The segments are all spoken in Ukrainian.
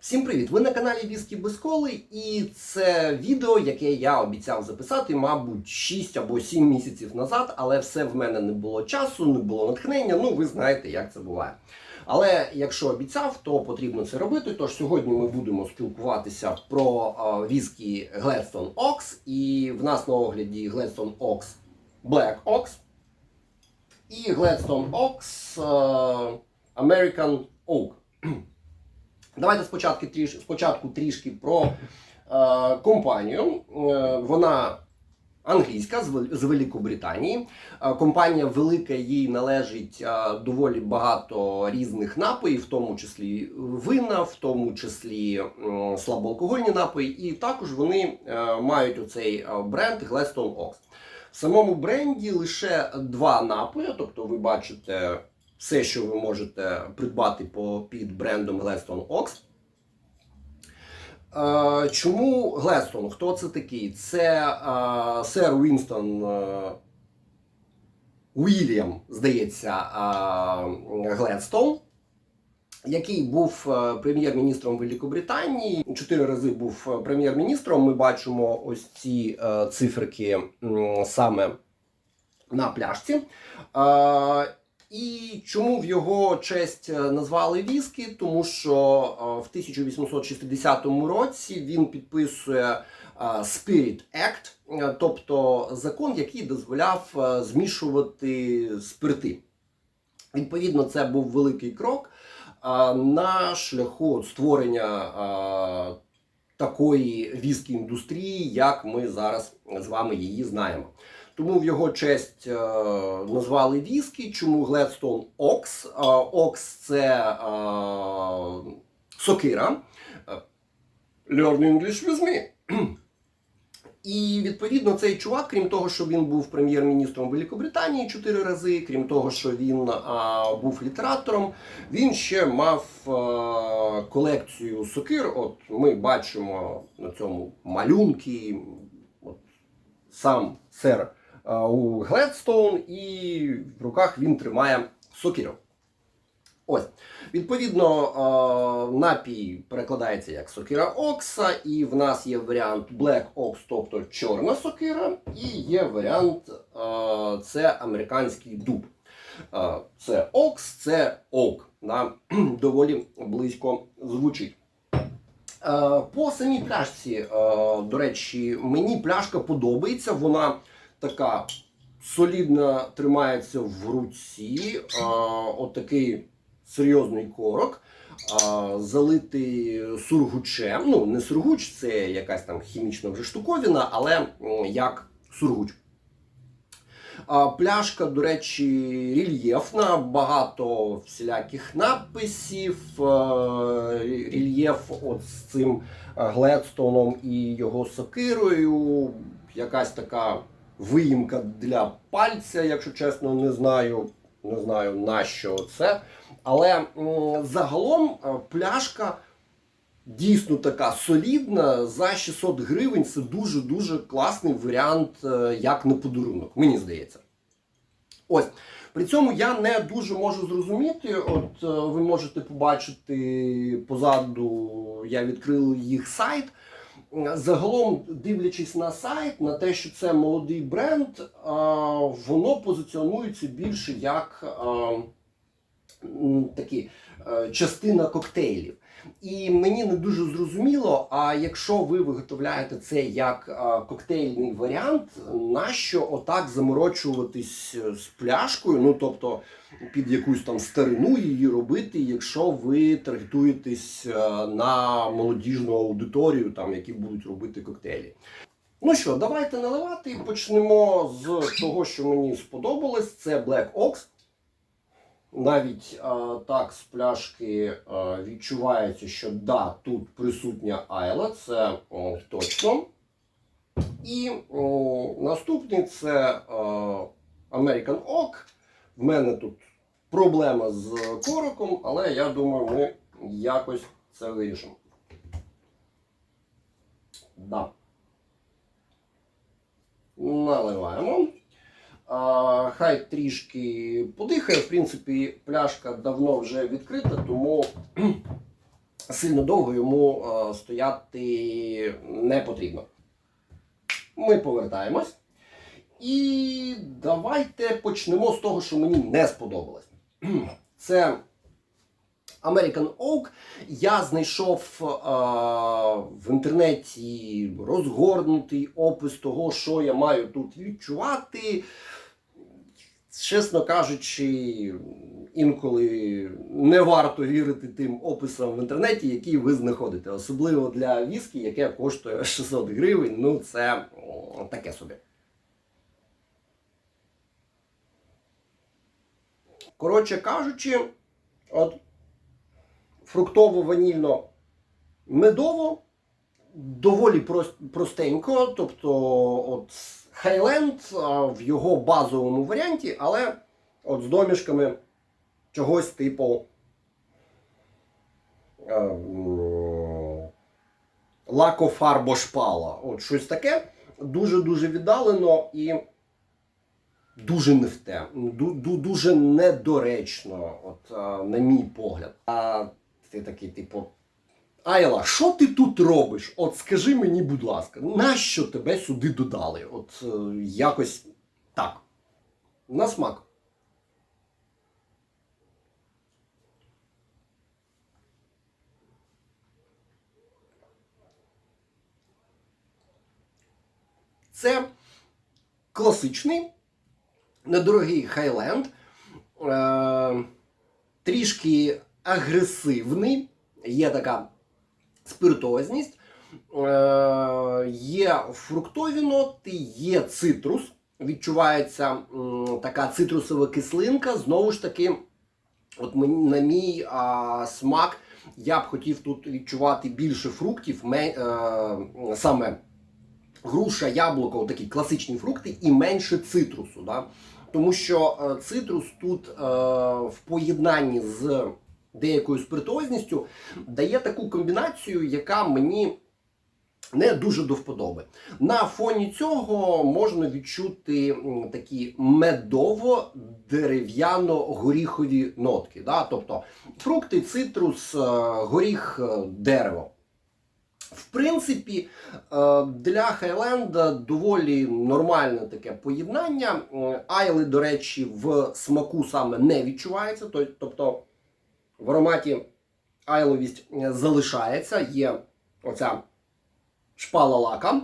Всім привіт! Ви на каналі Віскі без коли, і це відео, яке я обіцяв записати, мабуть, 6 або 7 місяців назад, але все в мене не було часу, не було натхнення. Ну, ви знаєте, як це буває. Але якщо обіцяв, то потрібно це робити. Тож сьогодні ми будемо спілкуватися про віскі Gladstone Ox, і в нас на огляді Gladstone Ox Black Ox і Gladstone Ox American Oak. Давайте спочатку, тріш, спочатку трішки про е, компанію. Е, вона англійська з, Великобританії. Е, компанія велика, їй належить е, доволі багато різних напоїв, в тому числі вина, в тому числі м, слабоалкогольні напої. І також вони е, мають оцей е, бренд Gladstone Ox. В самому бренді лише два напої, тобто ви бачите все, що ви можете придбати по, під брендом Gladstone Ox. Е, чому Глестон? Хто це такий? Це е, сер Вінстон е, Уільям, здається, е, Гледстон, який був е, прем'єр-міністром Великобританії. Чотири рази був е, прем'єр-міністром. Ми бачимо ось ці е, циферки саме на пляшці. І чому в його честь е, назвали віскі? Тому що е, в 1860 році він підписує е, Spirit Act, тобто закон, який дозволяв змішувати спирти. Відповідно, це був великий крок на шляху створення такої віскі індустрії, як ми зараз з вами її знаємо. Тому в його честь е, назвали віскі. Чому Gladstone Ox? Е, Ox це е, сокира. Е, Learn English with me. І відповідно цей чувак, крім того, що він був прем'єр-міністром Великобританії чотири рази, крім того, що він а, був літератором, він ще мав а, колекцію сокир. От ми бачимо на цьому малюнки. От, сам сер у Гледстоун, і в руках він тримає сокиру. Ось. Відповідно, е, напій перекладається як сокира Окса, і в нас є варіант Black Ox, тобто чорна сокира, і є варіант е, це американський дуб. Е, Це Окс, це Оук. Да? Доволі близько звучить. Е, По самій пляшці, е, до речі, мені пляшка подобається. Вона така солідно тримається в руці. Е, Отакий серйозний корок, а, залитий сургучем. Ну, не сургуч, це якась там хімічна вже штуковина, але як сургуч. А, Пляшка, до речі, рельєфна, багато всіляких надписів. Рельєф от з цим Гледстоном і його сокирою. Якась така виїмка для пальця, якщо чесно, не знаю. Не знаю на що це. Але загалом е, пляшка дійсно така солідна. За 600 гривень це дуже-дуже класний варіант, е, як на подарунок, мені здається. Ось. При цьому я не дуже можу зрозуміти. От е, ви можете побачити позаду, я відкрив їх сайт. Загалом, дивлячись на сайт, на те, що це молодий бренд, воно позиціонується більше як такі е, частина коктейлів. І мені не дуже зрозуміло, а якщо ви виготовляєте це як коктейльний варіант, нащо отак заморочуватись е, з пляшкою? Ну тобто під якусь там старину її робити, якщо ви таргетуєтесь е, на молодіжну аудиторію, там які будуть робити коктейлі. Ну що, давайте наливати. Почнемо з того, що мені сподобалось. Це Black Ox. Навіть а, так з пляшки а, відчувається, що да, тут присутня Айла, це о, точно. І о, наступний це а, American Oak. В мене тут проблема з короком, але я думаю, ми якось це вирішимо. Да. Наливаємо. А, хай трішки подихає. В принципі, пляшка давно вже відкрита, тому сильно довго йому стояти не потрібно. Ми повертаємось. І давайте почнемо з того, що мені не сподобалось. Це American Oak. Я знайшов е, в інтернеті розгорнутий опис того, що я маю тут відчувати. Чесно кажучи, інколи не варто вірити тим описам в інтернеті, які ви знаходите. Особливо для віскі, яке коштує 600 гривень. Ну, це таке собі. Коротше кажучи, от фруктово-ванільно медово доволі простенько, тобто от Highland в його базовому варіанті, але от з домішками чогось типу е, м, лакофарбошпала. От щось таке дуже-дуже віддалено і дуже не в те, ду- ду- дуже недоречно, от, на мій погляд. Ти такий, типу, Айла, що ти тут робиш? От скажи мені, будь ласка, нащо тебе сюди додали? От е, якось так. На смак. Це класичний, недорогий хайленд, е, трішки агресивний, є така спиртозність, е, є фруктові ноти, є цитрус. Відчувається така цитрусова кислинка. Знову ж таки, от на мій а, смак, я б хотів тут відчувати більше фруктів, е, саме груша, яблуко, такі класичні фрукти, і менше цитрусу. Да? Тому що е, цитрус тут е, в поєднанні з деякою спиртозністю дає таку комбінацію, яка мені не дуже до вподоби. На фоні цього можна відчути такі медово-дерев'яно-горіхові нотки. Да? Тобто фрукти, цитрус, е, горіх, е, дерево. В принципі, е, для Хайленда доволі нормальне таке поєднання. Айли, до речі, в смаку саме не відчувається. Тобто в ароматі айловість е, залишається. Є оця шпала лака.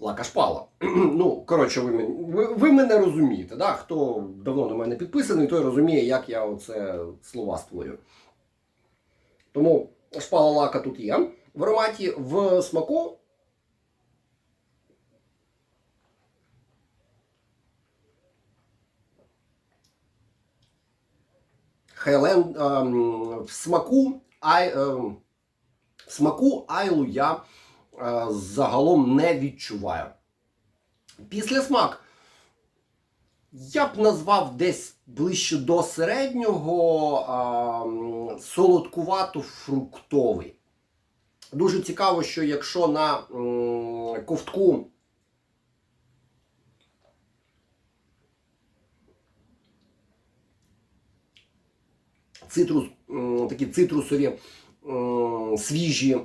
Лака шпала. ну, коротше, ви, ви, ви мене розумієте. Да? Хто давно на мене підписаний, той розуміє, як я оце слова створюю. Тому шпала лака тут є. В ароматі в смаку. Хайленд ем, в смаку ай, ем, в смаку айлу я е, загалом не відчуваю. Після смак я б назвав десь ближче до середнього ем, солодкувато-фруктовий. Дуже цікаво, що якщо на м, ковтку цитрус, такі цитрусові свіжі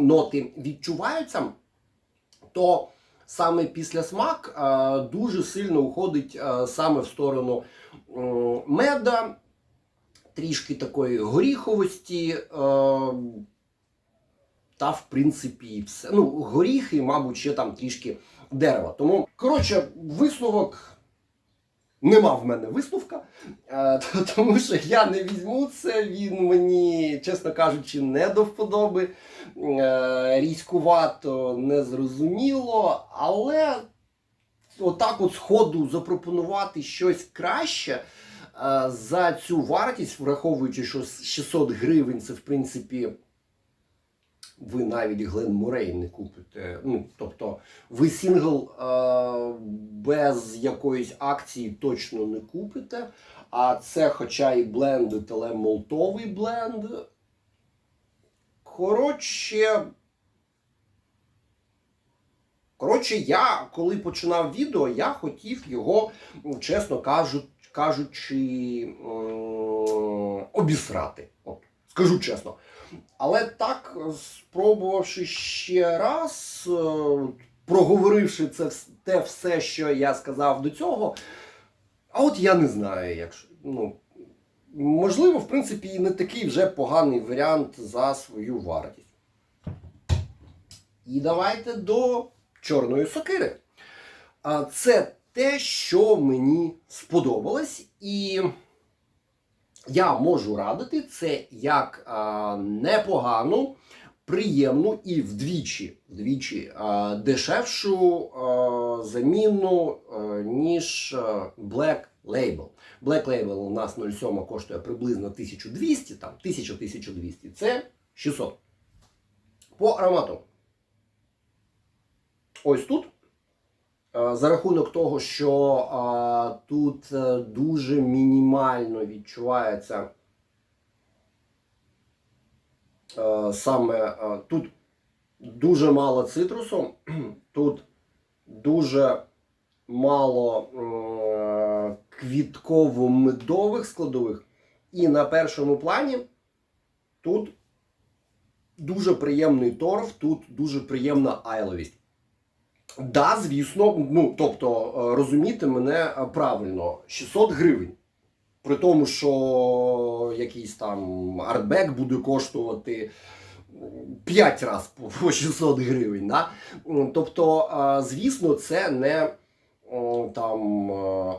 ноти відчуваються, то саме після смак дуже сильно уходить саме в сторону меда, трішки такої горіховості. та, в принципі, все. Ну, горіхи, мабуть, ще там трішки дерева. Тому, коротше, висновок. Нема в мене висновка, е, тому що я не візьму це. Він мені, чесно кажучи, не до вподоби. Е, Різкувато, незрозуміло, але отак от сходу запропонувати щось краще е, за цю вартість, враховуючи, що 600 гривень це в принципі ви навіть Глен Мурей не купите. Ну, тобто, ви сингл е, без якоїсь акції точно не купите. А це, хоча і бленд, але молтовий бленд. Коротше. Коротше, я коли починав відео, я хотів його, чесно кажу, кажучи, м, обісрати. От, Скажу чесно. Але так, спробувавши ще раз, е, проговоривши це те все, що я сказав до цього, а от я не знаю, якщо. Ну, можливо, в принципі, і не такий вже поганий варіант за свою вартість. І давайте до чорної сокири. Це те, що мені сподобалось, і я можу радити це як а, непогану, приємну і вдвічі, вдвічі а, дешевшу а, заміну, а, ніж Black Label. Black Label у нас 0,7 коштує приблизно 1200, там 1000-1200, це 600. По аромату. Ось тут. Е, За рахунок того, що а, тут е, дуже мінімально відчувається е, саме е, тут дуже мало цитрусу, тут дуже мало е, квітково-медових складових, і на першому плані тут дуже приємний торф, тут дуже приємна айловість. Да, звісно, ну тобто е, розуміти мене е, правильно, 600 гривень. При тому, що якийсь там артбек буде коштувати 5 разів по 600 гривень. Да? Тобто, е, звісно, це не там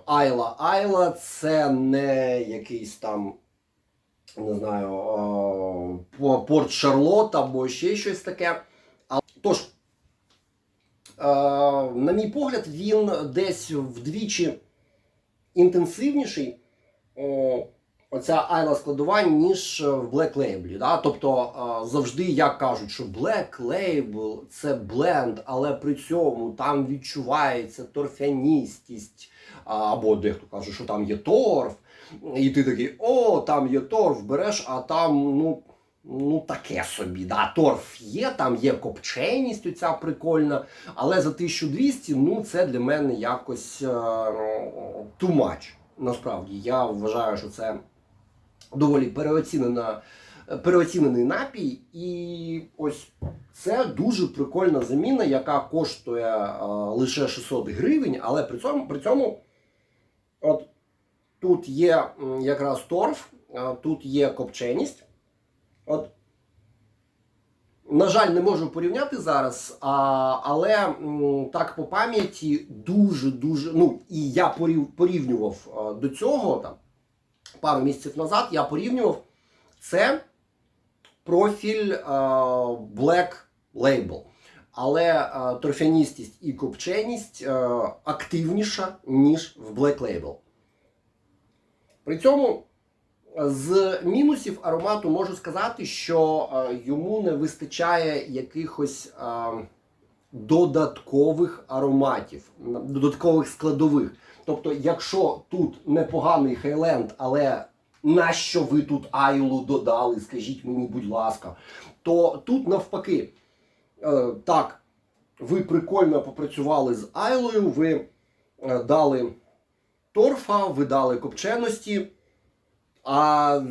Айла Айла, це не якийсь там, не знаю, Порт Шарлот або ще щось таке. Тож, на мій погляд, він десь вдвічі інтенсивніший. Оця айла складова, ніж в Black Label. Да? Тобто е, завжди як кажуть, що Black Label це бленд, але при цьому там відчувається торфяністість. Або дехто каже, що там є торф, і ти такий, о, там є торф, береш, а там, ну. Ну, таке собі, да, торф є, там є копченість оця прикольна, але за 1200, ну, це для мене якось е, too much. Насправді, я вважаю, що це доволі переоцінена, переоцінений напій. І ось це дуже прикольна заміна, яка коштує е, лише 600 гривень, але при цьому, при цьому от, тут є якраз торф, е, тут є копченість. От, на жаль, не можу порівняти зараз, а, але м, так по пам'яті дуже-дуже. Ну, і я порів, порівнював а, до цього там, пару місяців назад, я порівнював це профіль а, Black Label. Але а, торфяністість і копченість а, активніша, ніж в Black Label. При цьому з мінусів аромату можу сказати, що е, йому не вистачає якихось е, додаткових ароматів, додаткових складових. Тобто, якщо тут непоганий Хейленд, але нащо ви тут Айлу додали, скажіть мені, будь ласка, то тут навпаки, е, так, ви прикольно попрацювали з Айлою, ви дали торфа, ви дали копченості. А,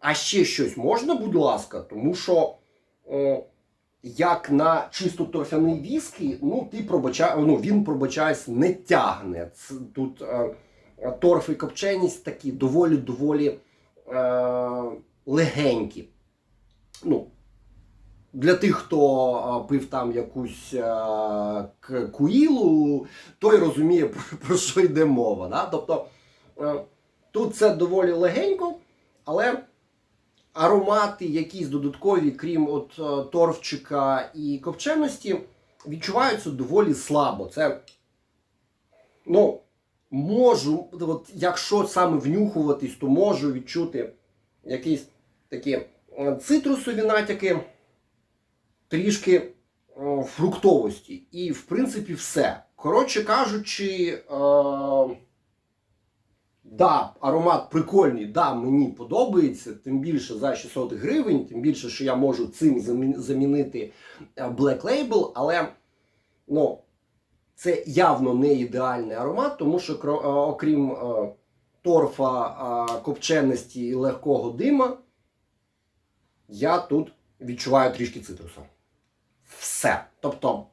а ще щось можна, будь ласка, тому що о, як на чисто торфяний віскі, ну ти пробача, ну, він пробачаюсь не тягне. Це, тут е, торф і копченість такі доволі-доволі е, легенькі. Ну, для тих, хто е, пив там якусь е, к- куїлу, той розуміє, про, про що йде мова. Да? Тобто е, тут це доволі легенько, але аромати якісь додаткові, крім от е, торфчика і копченості, відчуваються доволі слабо. Це, ну, можу, от, якщо саме внюхуватись, то можу відчути якісь такі е, цитрусові натяки, трішки е, фруктовості. І, в принципі, все. Коротше кажучи, е, да, аромат прикольний, да, мені подобається, тим більше за 600 гривень, тим більше, що я можу цим замінити е, Black Label, але ну, це явно не ідеальний аромат, тому що е, окрім е, торфа, копченості і легкого дима, я тут відчуваю трішки цитруса. Все. Тобто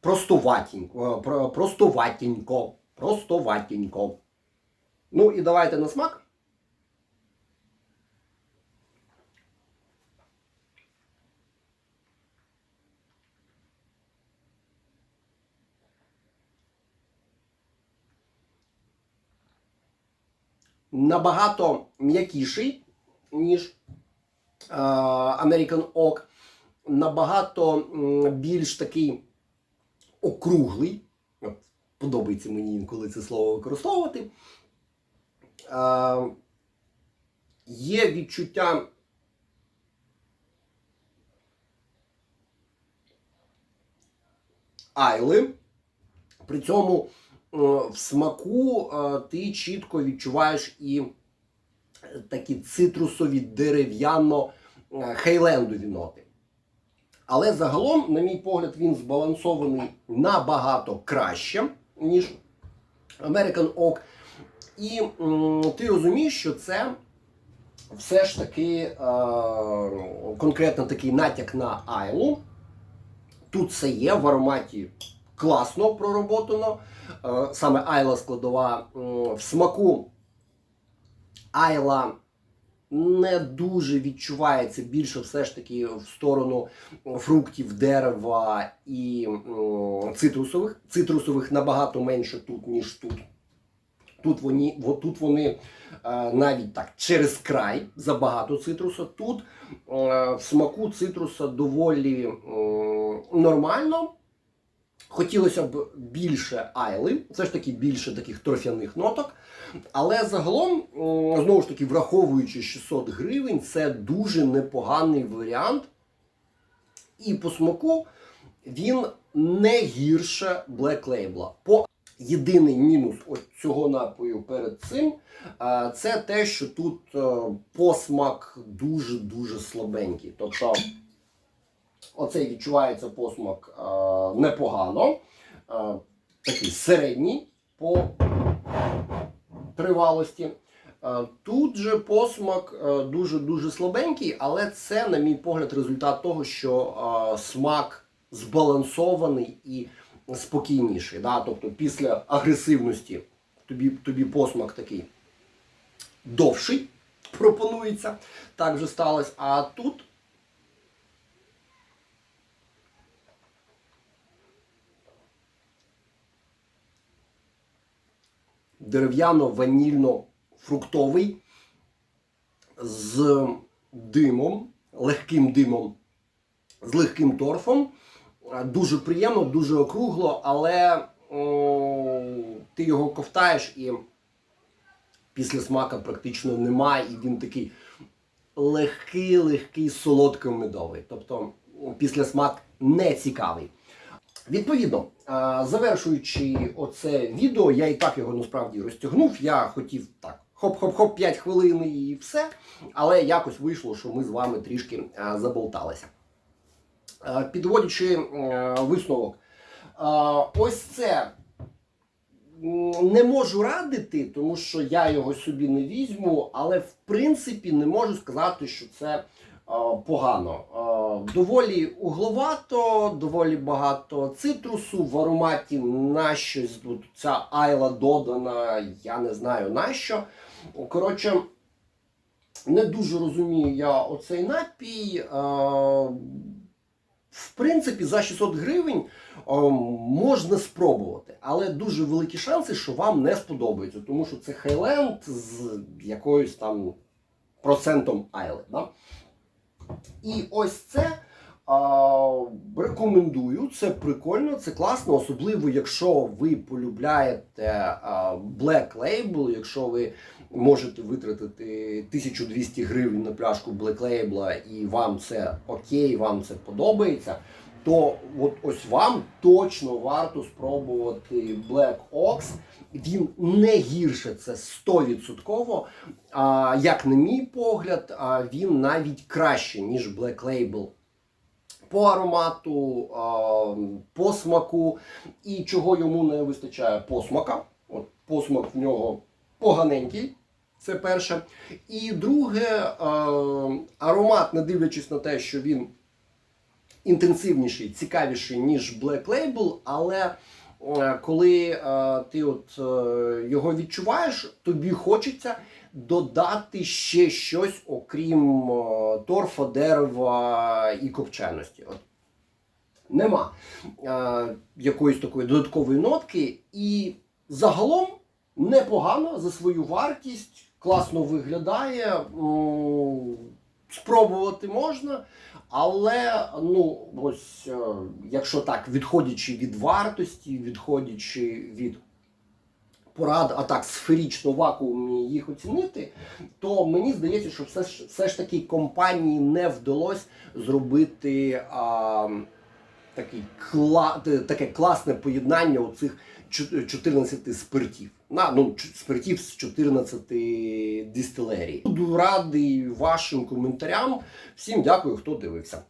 простоватенько, е, про- простоватенько, простоватенько. Ну і давайте на смак. Набагато м'якіший, ніж е, American Oak. Набагато більш такий округлий. Подобається мені інколи це слово використовувати. Е, є відчуття. Айли. При цьому е, в смаку е, ти чітко відчуваєш і такі цитрусові дерев'яно е, хейлендові ноти. Але загалом, на мій погляд, він збалансований набагато краще, ніж American Oak. І ти розумієш, що це все ж таки е, конкретно такий натяк на Айлу. Тут це є в ароматі класно пророботано. Е, саме Айла складова в смаку Айла не дуже відчувається більше все ж таки в сторону фруктів, дерева і цитрусових. Цитрусових набагато менше тут, ніж тут. Тут вони, тут вони е, навіть так через край забагато цитрусу. Тут е, в смаку цитруса доволі нормально. Хотілося б більше айли, все ж таки більше таких торфяних ноток. Але загалом, знову ж таки, враховуючи 600 гривень, це дуже непоганий варіант. І по смаку він не гірше Black Label. По єдиний мінус цього напою перед цим це те, що тут е, посмак дуже-дуже слабенький. Тобто оцей відчувається посмак е, непогано, е, такий середній по тривалості. Тут же посмак дуже-дуже слабенький, але це, на мій погляд, результат того, що смак збалансований і спокійніший. Да? Тобто після агресивності тобі, тобі посмак такий довший пропонується. Так же сталося. А тут дерев'яно-ванільно-фруктовий з димом, легким димом, з легким торфом. Е, Дуже приємно, дуже округло, але о, ти його ковтаєш і після смака практично немає, і він такий легкий, легкий, солодко-медовий. Тобто після смак не цікавий. Відповідно, завершуючи оце відео, я і так його насправді розтягнув. Я хотів так, хоп-хоп-хоп, 5 хвилин і все. Але якось вийшло, що ми з вами трішки заболталися. А, Підводячи висновок, ось це не можу радити, тому що я його собі не візьму, але в принципі не можу сказати, що це погано. Доволі угловато, доволі багато цитрусу в ароматі на щось. Ця айла додана, я не знаю на що. Коротше, не дуже розумію я оцей напій. В принципі, за 600 гривень о, можна спробувати, але дуже великі шанси, що вам не сподобається, тому що це хайленд з якоюсь там процентом айли. Да? І ось це а, рекомендую. Це прикольно, це класно, особливо якщо ви полюбляєте а, Black Label, якщо ви можете витратити 1200 гривень на пляшку Black Label і вам це окей, вам це подобається. То от ось вам точно варто спробувати Black Ox. Він не гірше, це 100%. А, як на мій погляд, а, він навіть краще, ніж Black Label. По аромату, по смаку. І чого йому не вистачає посмака. От посмак в нього поганенький. Це перше. І друге, аромат, не дивлячись на те, що він інтенсивніший, цікавіший, ніж Black Label, але е, коли е, ти от е, його відчуваєш, тобі хочеться додати ще щось, окрім е, торфа, дерева і копченості. От. Нема е, якоїсь такої додаткової нотки, і загалом непогано за свою вартість, класно виглядає. Спробувати можна, але ну ось е, якщо так, відходячи від вартості, відходячи від порад, а так сферично в вакуумі їх оцінити, то мені здається, що все ж все ж таки компанії не вдалося зробити а, такий кла, таке класне поєднання оцих чу- 14 спиртів. На, ну, спиртів з 14 дистилерій. Буду радий вашим коментарям. Всім дякую, хто дивився.